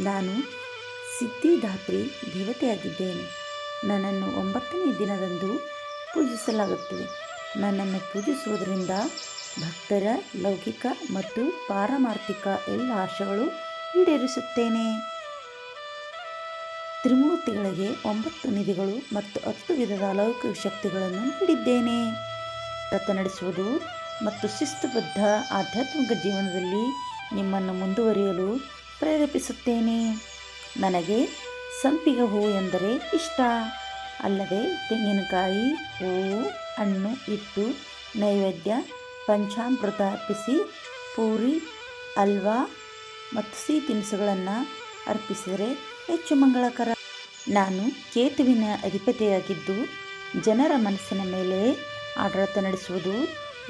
ನಾನು ಸಿದ್ಧಿದಾತ್ರಿ ದೇವತೆಯಾಗಿದ್ದೇನೆ. ನನ್ನನ್ನು ಒಂಬತ್ತನೇ ದಿನದಂದು ಪೂಜಿಸಲಾಗುತ್ತದೆ. ನನ್ನನ್ನು ಪೂಜಿಸುವುದರಿಂದ ಭಕ್ತರ ಲೌಕಿಕ ಮತ್ತು ಪಾರಮಾರ್ಥಿಕ ಎಲ್ಲ ಆಶೆಗಳು ಈಡೇರಿಸುತ್ತೇನೆ. ತ್ರಿಮೂರ್ತಿಗಳಿಗೆ ಒಂಬತ್ತು ನಿಧಿಗಳು ಮತ್ತು ಹತ್ತು ವಿಧದ ಲೌಕಿಕ ಶಕ್ತಿಗಳನ್ನು ನೀಡಿದ್ದೇನೆ. ವ್ರತ ನಡೆಸುವುದು ಮತ್ತು ಶಿಸ್ತುಬದ್ಧ ಆಧ್ಯಾತ್ಮಿಕ ಜೀವನದಲ್ಲಿ ನಿಮ್ಮನ್ನು ಮುಂದುವರಿಯಲು ಪ್ರೇರೇಪಿಸುತ್ತೇನೆ. ನನಗೆ ಸಂಪಿಗೆ ಹೂ ಎಂದರೆ ಇಷ್ಟ. ಅಲ್ಲದೆ ತೆಂಗಿನಕಾಯಿ, ಹೂವು, ಹಣ್ಣು ಇಟ್ಟು ನೈವೇದ್ಯ, ಪಂಚಾಮೃತ ಅರ್ಪಿಸಿ, ಪೂರಿ ಹಲ್ವಾ ಮತ್ತು ಸಿಹಿ ತಿನಿಸುಗಳನ್ನು ಅರ್ಪಿಸಿದರೆ ಹೆಚ್ಚು ಮಂಗಳಕರ. ನಾನು ಕೇತುವಿನ ಅಧಿಪತಿಯಾಗಿದ್ದು, ಜನರ ಮನಸ್ಸಿನ ಮೇಲೆ ಆಡಳಿತ ನಡೆಸುವುದು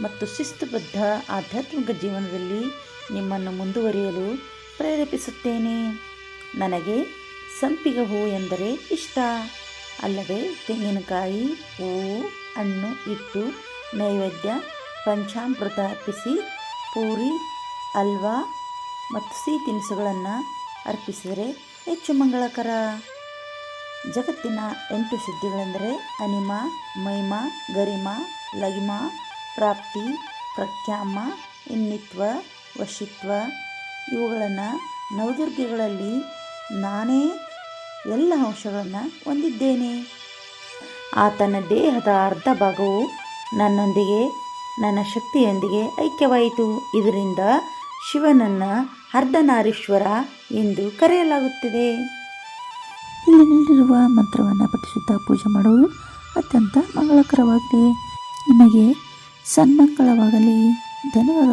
ಮತ್ತು ಶಿಸ್ತುಬದ್ಧ ಆಧ್ಯಾತ್ಮಿಕ ಜೀವನದಲ್ಲಿ ನಿಮ್ಮನ್ನು ಮುಂದುವರಿಯಲು ಪ್ರೇರೇಪಿಸುತ್ತೇನೆ. ನನಗೆ ಸಂಪಿಗ ಹೂ ಎಂದರೆ ಇಷ್ಟ. ಅಲ್ಲದೆ ತೆಂಗಿನಕಾಯಿ, ಹೂವು, ಹಣ್ಣು ಇಟ್ಟು ನೈವೇದ್ಯ, ಪಂಚಾಮೃತ ಅರ್ಪಿಸಿ ಪೂರಿ ಹಲ್ವಾ ಮತ್ತು ಸಿಹಿ ತಿನಿಸುಗಳನ್ನು ಅರ್ಪಿಸಿದರೆ ಹೆಚ್ಚು ಮಂಗಳಕರ. ಜಗತ್ತಿನ ಎಂಟು ಸಿದ್ಧಿಗಳೆಂದರೆ ಅನಿಮ, ಮೈಮ, ಗರಿಮ, ಲಗಿಮ, ಪ್ರಾಪ್ತಿ, ಪ್ರಖ್ಯಾಮ, ಇನ್ನಿತ್ವ, ವಶಿತ್ವ ಇವುಗಳನ್ನು ನವದುರ್ಗಗಳಲ್ಲಿ ನಾನೇ ಎಲ್ಲ ಅಂಶಗಳನ್ನು ಹೊಂದಿದ್ದೇನೆ. ಆತನ ದೇಹದ ಅರ್ಧ ಭಾಗವು ನನ್ನೊಂದಿಗೆ, ನನ್ನ ಶಕ್ತಿಯೊಂದಿಗೆ ಐಕ್ಯವಾಯಿತು. ಇದರಿಂದ ಶಿವನನ್ನು ಅರ್ಧನಾರೀಶ್ವರ ಎಂದು ಕರೆಯಲಾಗುತ್ತದೆ. ಇಲ್ಲಿ ನೀಡಿರುವ ಮಂತ್ರವನ್ನು ಪಠಿಸುತ್ತಾ ಪೂಜೆ ಮಾಡುವುದು ಅತ್ಯಂತ ಮಂಗಳಕರವಾಗಿದೆ. ನಿಮಗೆ ಸನ್ಮಂಗಳವಾಗಲಿ. ಧನ್ಯವಾದಗಳು.